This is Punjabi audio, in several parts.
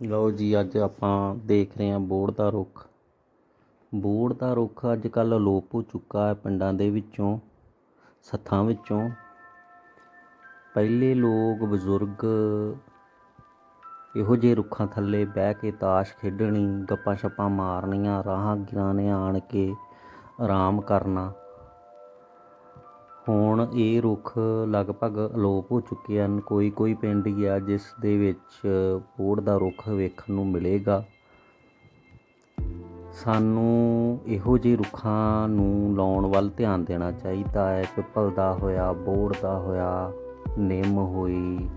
ਲਓ ਜੀ, ਅੱਜ ਆਪਾਂ ਦੇਖ ਰਹੇ ਹਾਂ ਬੋਹੜ ਦਾ ਰੁੱਖ। ਬੋਹੜ ਦਾ ਰੁੱਖ ਅੱਜ ਕੱਲ੍ਹ ਅਲੋਪ ਹੋ ਚੁੱਕਾ ਹੈ ਪਿੰਡਾਂ ਦੇ ਵਿੱਚੋਂ, ਸੱਥਾਂ ਵਿੱਚੋਂ। ਪਹਿਲੇ ਲੋਕ, ਬਜ਼ੁਰਗ ਇਹੋ ਜਿਹੇ ਰੁੱਖਾਂ ਥੱਲੇ ਬਹਿ ਕੇ ਤਾਸ਼ ਖੇਡਣੀ ਗੱਪਾਂ ਛੱਪਾਂ ਮਾਰਨੀਆਂ ਰਾਹਾਂ ਗਿਰਾਣੇ ਆਣ ਕੇ ਆਰਾਮ ਕਰਨਾ। ਹੁਣ ਇਹ ਰੁੱਖ ਲਗਭਗ ਅਲੋਪ ਹੋ ਚੁੱਕੇ ਹਨ। ਕੋਈ ਕੋਈ ਪਿੰਡ ਹੀ ਆ ਜਿਸ ਦੇ ਵਿੱਚ ਬੋਹੜ ਦਾ ਰੁੱਖ ਵੇਖਣ ਨੂੰ ਮਿਲੇਗਾ। ਸਾਨੂੰ ਇਹੋ ਜਿਹੇ ਰੁੱਖਾਂ ਨੂੰ ਲਾਉਣ ਵੱਲ ਧਿਆਨ ਦੇਣਾ ਚਾਹੀਦਾ ਹੈ। ਪਿੱਪਲ ਦਾ ਹੋਇਆ ਬੋਹੜ ਦਾ ਹੋਇਆ, ਨਿੰਮ ਹੋਈ,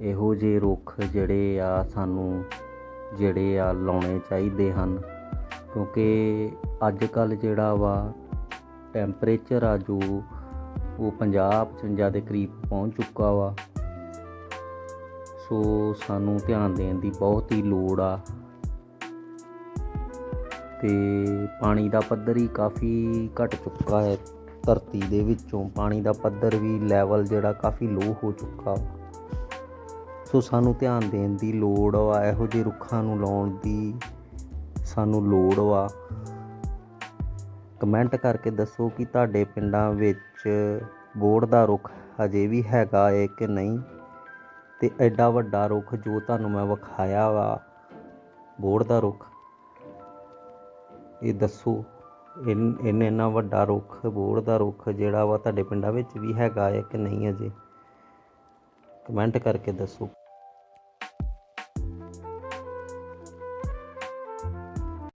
ਇਹੋ ਜਿਹੇ ਰੁੱਖ ਜਿਹੜੇ ਆ ਸਾਨੂੰ, ਜਿਹੜੇ ਆ ਲਾਉਣੇ ਚਾਹੀਦੇ ਹਨ। ਕਿਉਂਕਿ ਅੱਜ ਕੱਲ ਜਿਹੜਾ ਵਾ ਟੈਂਪਰੇਚਰ ਆ ਜੋ ਉਹ 50 55 ਦੇ ਕਰੀਬ ਪਹੁੰਚ ਚੁੱਕਾ ਵਾ। ਸੋ ਸਾਨੂੰ ਧਿਆਨ ਦੇਣ ਦੀ ਬਹੁਤ ਹੀ ਲੋੜ ਆ। ਤੇ ਪਾਣੀ ਦਾ ਪੱਧਰ ਹੀ ਕਾਫੀ ਘਟ ਚੁੱਕਾ ਹੈ। ਧਰਤੀ ਦੇ ਵਿੱਚੋਂ ਪਾਣੀ ਦਾ ਪੱਧਰ ਵੀ ਲੈਵਲ ਜਿਹੜਾ ਕਾਫੀ ਲੋ ਹੋ ਚੁੱਕਾ। ਸੋ ਸਾਨੂੰ ਧਿਆਨ ਦੇਣ ਦੀ ਲੋੜ ਵਾ, ਇਹੋ ਜਿਹੇ ਰੁੱਖਾਂ ਨੂੰ ਲਾਉਣ ਦੀ ਸਾਨੂੰ ਲੋੜ ਵਾ। ਕਮੈਂਟ ਕਰਕੇ ਦੱਸੋ ਕਿ ਤੁਹਾਡੇ ਪਿੰਡਾਂ ਵਿੱਚ ਬੋਹੜ ਦਾ ਰੁੱਖ ਅਜੇ ਵੀ ਹੈਗਾ ਏ ਕਿ ਨਹੀਂ? ਅਤੇ ਐਡਾ ਵੱਡਾ ਰੁੱਖ ਜੋ ਤੁਹਾਨੂੰ ਮੈਂ ਵਿਖਾਇਆ ਵਾ ਬੋਹੜ ਦਾ ਰੁੱਖ, ਇਹ ਦੱਸੋ। ਇਨ, ਇੰਨਾ ਇੰਨਾ ਵੱਡਾ ਰੁੱਖ ਬੋਹੜ ਦਾ ਰੁੱਖ ਜਿਹੜਾ ਵਾ ਤੁਹਾਡੇ ਪਿੰਡਾਂ ਵਿੱਚ ਵੀ ਹੈਗਾ ਏ ਕਿ ਨਹੀਂ ਅਜੇ? ਕਮੈਂਟ ਕਰਕੇ ਦੱਸੋ।